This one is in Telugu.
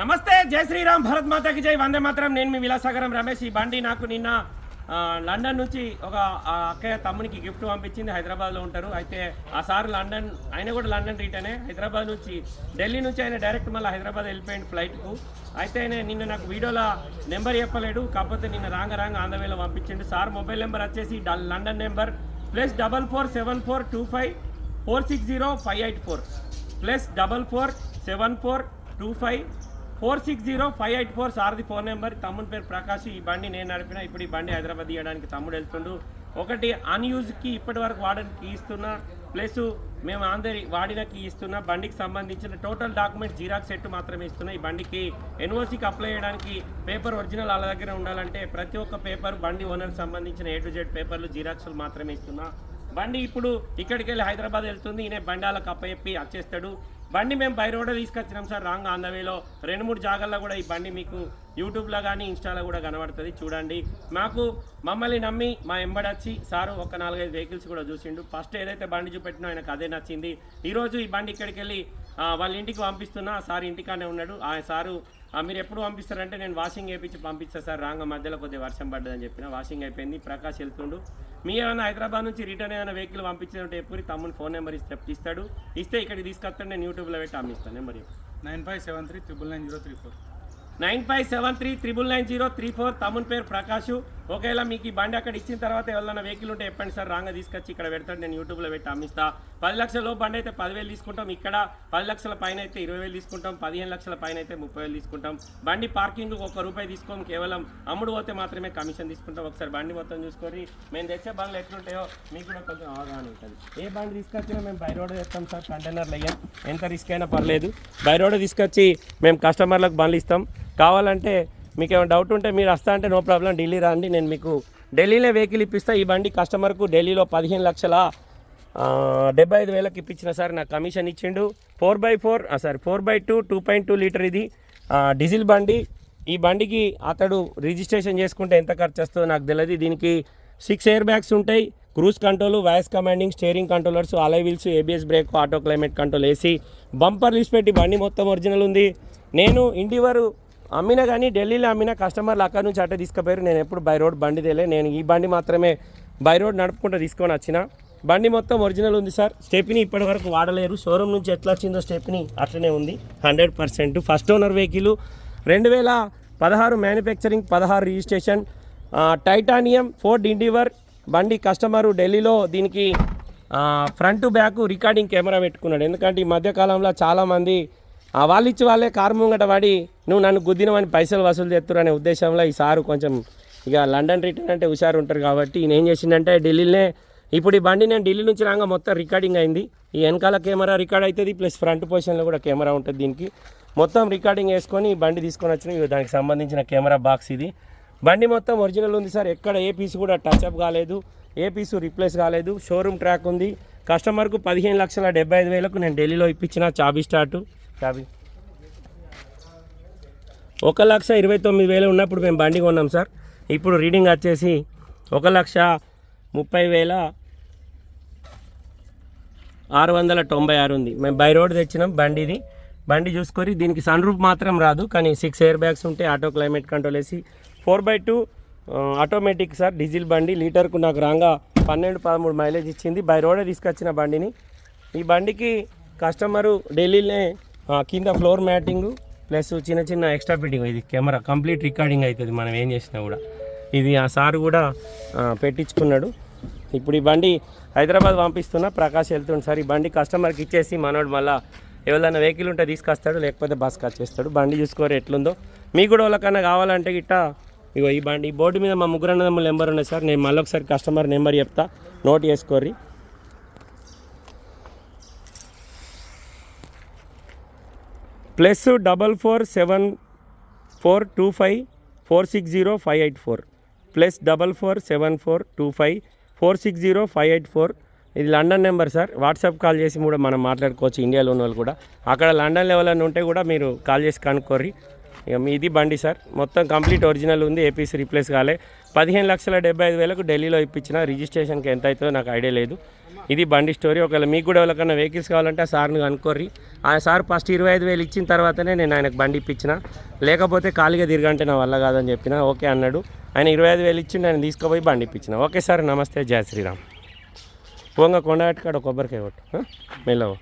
నమస్తే జై శ్రీరామ్ భరత్ మాతాకి జై వందే మాత్రం. నేను మీ విలాసాగరం రమేష్. ఈ బండి నాకు నిన్న లండన్ నుంచి ఒక అక్కయ్య తమ్మునికి గిఫ్ట్ పంపించింది. హైదరాబాద్లో ఉంటారు. అయితే ఆ సార్ లండన్ ఆయన కూడా లండన్ రిటర్నే హైదరాబాద్ నుంచి ఢిల్లీ నుంచి ఆయన డైరెక్ట్ మళ్ళీ హైదరాబాద్ వెళ్ళిపోయింది ఫ్లైట్కు. అయితే ఆయన నిన్న నాకు వీడియోలో నెంబర్ చెప్పలేడు. కాకపోతే నిన్న రాంగ రాంగ ఆంధ్రవేలో పంపించండి. సార్ మొబైల్ నెంబర్ వచ్చేసి London number. Plus double four seven four two five four six zero five eight four. Plus double four seven four two five four six zero five eight four సార్ది phone number. తమ్ముడి పేరు ప్రకాష్. ఈ బండి నేను నడిపిన ఇప్పుడు ఈ బండి హైదరాబాద్ తీయడానికి తమ్ముడు వెళ్తుండు. ఒకటి అన్యూజ్కి ఇప్పటి వరకు వాడడానికి ఇస్తున్నా. ప్లస్ మేము అందరి వాడినకి ఇస్తున్న ఇస్తున్నా. బండికి సంబంధించిన టోటల్ డాక్యుమెంట్ జిరాక్స్ సెట్ మాత్రమే ఇస్తున్నా. ఈ బండికి ఎన్ఓసికి అప్లై చేయడానికి పేపర్ ఒరిజినల్ వాళ్ళ దగ్గర ఉండాలంటే ప్రతి ఒక్క పేపర్ బండి ఓనర్కి సంబంధించిన ఏ టు జెడ్ పేపర్లు జిరాక్స్లు మాత్రమే ఇస్తున్నా. బండి ఇప్పుడు ఇక్కడికి వెళ్ళి హైదరాబాద్ వెళ్తుంది. ఈయన బండాలకు వాళ్ళకి అప్పచెప్పి వచ్చేస్తాడు బండి మేము బై రోడ్ తీసుకొచ్చినాం సార్. రాంగ్ ఆన్ ద వేలో రెండు మూడు జాగాల్లో కూడా ఈ బండి మీకు యూట్యూబ్లో కానీ ఇన్స్టాలో కూడా కనబడుతుంది. చూడండి. మాకు మమ్మల్ని నమ్మి మా ఎంబడొచ్చి సారు ఒక నాలుగైదు వెహికల్స్ కూడా చూసిండు. ఫస్ట్ ఏదైతే బండి చూపెట్టినో ఆయనకు అదే నచ్చింది. ఈరోజు ఈ బండి ఇక్కడికి వెళ్ళి వాళ్ళ ఇంటికి పంపిస్తున్నా. సార్ ఇంటికానే ఉన్నాడు. ఆ సారు మీరు ఎప్పుడు పంపిస్తారంటే నేను వాషింగ్ వేయించి పంపిస్తా సార్. రాంగ మధ్యలో కొద్దిగా వర్షం పడ్డదని చెప్పిన. వాషింగ్ అయిపోయింది. ప్రకాష్ వెళ్తుండు. మీ ఏమైనా హైదరాబాద్ నుంచి రిటర్న్ ఏమైనా వెహికల్ పంపించినట్టు ఎప్పుడు తమ్ముని ఫోన్ నెంబర్ ఇస్తే ఇస్తాడు. ఇస్తే ఇక్కడికి తీసుకొస్తాను నేను యూట్యూబ్లో పెట్టి అమ్మిస్తాను number nine five seven three triple nine zero three four. Nine five seven three triple nine zero three four తమ్ముని పేరు ప్రకాష్ ఒకవేళ మీకు ఈ బండి అక్కడ ఇచ్చిన తర్వాత ఎవరైనా వెహికల్ ఉంటే చెప్పండి సార్. రాంగ తీసుకొచ్చి ఇక్కడ పెడతాడు. నేను యూట్యూబ్లో పెట్టి అమ్మిస్తా. పది లక్షల లోపు బండి అయితే పదివేలు తీసుకుంటాం. ఇక్కడ పది లక్షల పైన అయితే ఇరవై వేలు తీసుకుంటాం. పదిహేను లక్షల పైన అయితే ముప్పై వేలు తీసుకుంటాం. బండి పార్కింగ్ ఒక రూపాయి తీసుకోం. కేవలం అమ్ముడు పోతే మాత్రమే కమిషన్ తీసుకుంటాం. ఒకసారి బండి మొత్తం చూసుకొని మేము తెచ్చే బండ్లు ఎట్లుంటాయో మీకు కూడా కొంచెం అవగాహన ఉంటుంది. ఏ బండి తీసుకొచ్చినా మేము బై రోడ్ చేస్తాం సార్. కంటైనర్లు అయ్యాం ఎంత రిస్క్ అయినా పర్లేదు. బై రోడ్ తీసుకొచ్చి మేము కస్టమర్లకు బండ్లు ఇస్తాం. కావాలంటే మీకు ఏమైనా డౌట్ ఉంటే మీరు వస్తా అంటే నో ప్రాబ్లం ఢిల్లీ రండి. నేను మీకు ఢిల్లీలో వెహికల్ ఇప్పిస్తా. ఈ బండి కస్టమర్కు ఢిల్లీలో పదిహేను లక్షల డెబ్బై ఐదు వేలకు ఇప్పించిన సార్. నాకు కమిషన్ ఇచ్చిండు. Four by four sorry four by two two point two litre ఇది. డీజిల్ బండి. ఈ బండికి అతడు రిజిస్ట్రేషన్ చేసుకుంటే ఎంత ఖర్చు వస్తుందో నాకు తెలియదు దీనికి సిక్స్ ఎయిర్ బ్యాగ్స్ ఉంటాయి. Cruise control voice commanding steering controllers alloy wheels ABS brake auto climate control AC bumper list పెట్టి బండి మొత్తం ఒరిజినల్ ఉంది. నేను ఇండివరు అమ్మినా కానీ ఢిల్లీలో అమ్మిన కస్టమర్లు అక్కడ నుంచి అట్టే తీసుకుపోయారు. నేను ఎప్పుడు బై రోడ్ బండి తేలే. నేను ఈ బండి మాత్రమే బై రోడ్ నడుపుకుంటూ తీసుకొని వచ్చిన. బండి మొత్తం ఒరిజినల్ ఉంది సార్. స్టెప్ని ఇప్పటి వరకు వాడలేరు. షోరూమ్ నుంచి ఎట్లా వచ్చిందో స్టెప్ని అట్లనే ఉంది. Hundred percent. First owner vehicle రెండు వేల పదహారు మ్యానుఫ్యాక్చరింగ్ పదహారు రిజిస్ట్రేషన్. టైటానియం ఫోర్డ్ ఇండివర్ బండి కస్టమరు ఢిల్లీలో దీనికి ఫ్రంట్ బ్యాక్ రికార్డింగ్ కెమెరా పెట్టుకున్నాడు. ఎందుకంటే ఈ మధ్యకాలంలో చాలామంది ఆ వాళ్ళు ఇచ్చి వాళ్ళే కారు ముంగట పడి నువ్వు నన్ను గుద్దినవని పైసలు వసూలు చేస్తారు అనే ఉద్దేశంలో ఈ సారు కొంచెం ఇక లండన్ రిటర్న్ అంటే హుషారు ఉంటారు కాబట్టి ఈయన ఏం చేసిందంటే ఢిల్లీనే ఇప్పుడు ఈ బండి నేను ఢిల్లీ నుంచి రాగా మొత్తం రికార్డింగ్ అయింది. ఈ వెనకాల కెమెరా రికార్డ్ అవుతుంది ప్లస్ ఫ్రంట్ పొజిషన్లో కూడా కెమెరా ఉంటుంది దీనికి. మొత్తం రికార్డింగ్ వేసుకొని ఈ బండి తీసుకొని వచ్చిన దానికి సంబంధించిన కెమెరా బాక్స్ ఇది. బండి మొత్తం ఒరిజినల్ ఉంది సార్ ఎక్కడ ఏ పీస్ కూడా టచ్ అప్ కాలేదు ఏ పీసు రిప్లేస్ కాలేదు. షోరూమ్ ట్రాక్ ఉంది. కస్టమర్కు పదిహేను లక్షల డెబ్బై ఐదు వేలకు నేను ఢిల్లీలో ఇప్పించిన చాబీ స్టార్ట్. చాబీ ఒక లక్ష ఇరవై తొమ్మిది వేలు ఉన్నప్పుడు మేము బండి కొన్నాం సార్. ఇప్పుడు రీడింగ్ వచ్చేసి ఒక లక్ష ముప్పై వేల ఆరు వందల తొంభై ఆరు ఉంది. మేము బై రోడ్ తెచ్చినాం బండిది. బండి చూసుకొని దీనికి సన్ రూఫ్ మాత్రం రాదు కానీ సిక్స్ ఎయిర్ బ్యాగ్స్ ఉంటాయి ఆటో క్లైమేట్ కంట్రోల్ వేసి four by two automatic sir diesel బండి. లీటర్కు నాకు రాగా పన్నెండు పదమూడు మైలేజ్ ఇచ్చింది. బై రోడే తీసుకొచ్చిన బండిని. ఈ బండికి కస్టమరు ఢిల్లీనే కింద ఫ్లోర్ మ్యాటింగ్ ప్లస్ చిన్న చిన్న ఎక్స్ట్రా ఫిట్టింగ్ ఇది కెమెరా కంప్లీట్ రికార్డింగ్ అవుతుంది మనం ఏం చేసినా కూడా. ఇది ఆ సార్ కూడా పెట్టించుకున్నాడు. ఇప్పుడు ఈ బండి హైదరాబాద్ పంపిస్తున్నా ప్రకాష్ వెళ్తుంది సార్ ఈ బండి కస్టమర్కి ఇచ్చేసి మనోడు మళ్ళీ ఎవరైనా వెహికల్ ఉంటే తీసుకొస్తాడు లేకపోతే బస్కి వచ్చేస్తాడు బండి చూసుకోరు ఎట్లుందో. మీకు కూడా వాళ్ళకన్నా కావాలంటే గిట్ట ఇగో ఈ బండి ఈ బోర్డు మీద మా ముగ్గురు అన్నదమ్ముల నెంబర్ ఉన్నాయి సార్. నేను మళ్ళీ ఒకసారి కస్టమర్ నెంబర్ చెప్తా note చేసుకోర్రి. Plus double four seven four two five four six zero five eight four. Plus double four seven four two five four six zero five eight four. ఇది London number sir. WhatsApp call చేసి కూడా మనం మాట్లాడుకోవచ్చు. ఇండియాలో ఉన్న వాళ్ళు కూడా. అక్కడ లండన్ లెవెల్ అని ఉంటే కూడా మీరు కాల్ చేసి కనుక్కోర్రి. ఇక మీది బండి సార్. మొత్తం కంప్లీట్ ఒరిజినల్ ఉంది ఏపీసీ రీప్లేస్ కాలే. పదిహేను లక్షల డెబ్బై ఐదు వేలకు ఢిల్లీలో ఇప్పించిన రిజిస్ట్రేషన్కి ఎంత అవుతుందో నాకు ఐడియా లేదు. ఇది బండి స్టోరీ. ఒకవేళ మీకు కూడా ఎవరికన్నా వెహికల్స్ కావాలంటే ఆ సార్ని కనుక్కోర్రి. ఆ సార్ ఫస్ట్ ఇరవై ఐదు వేలు ఇచ్చిన తర్వాతనే నేను ఆయనకు బండి ఇప్పించిన. లేకపోతే ఖాళీగా తిరగంటే నా వల్ల కాదని చెప్పిన. ఓకే అన్నాడు. ఆయన ఇరవై ఐదు వేలు ఇచ్చిండు ఆయన తీసుకుపోయి బండి ఇప్పించిన. ఓకే సార్ నమస్తే. జయ శ్రీరామ్. పోంగా కొండ కాడ కొబ్బరికాయ కొట్టు. ఆ? మెల్లవో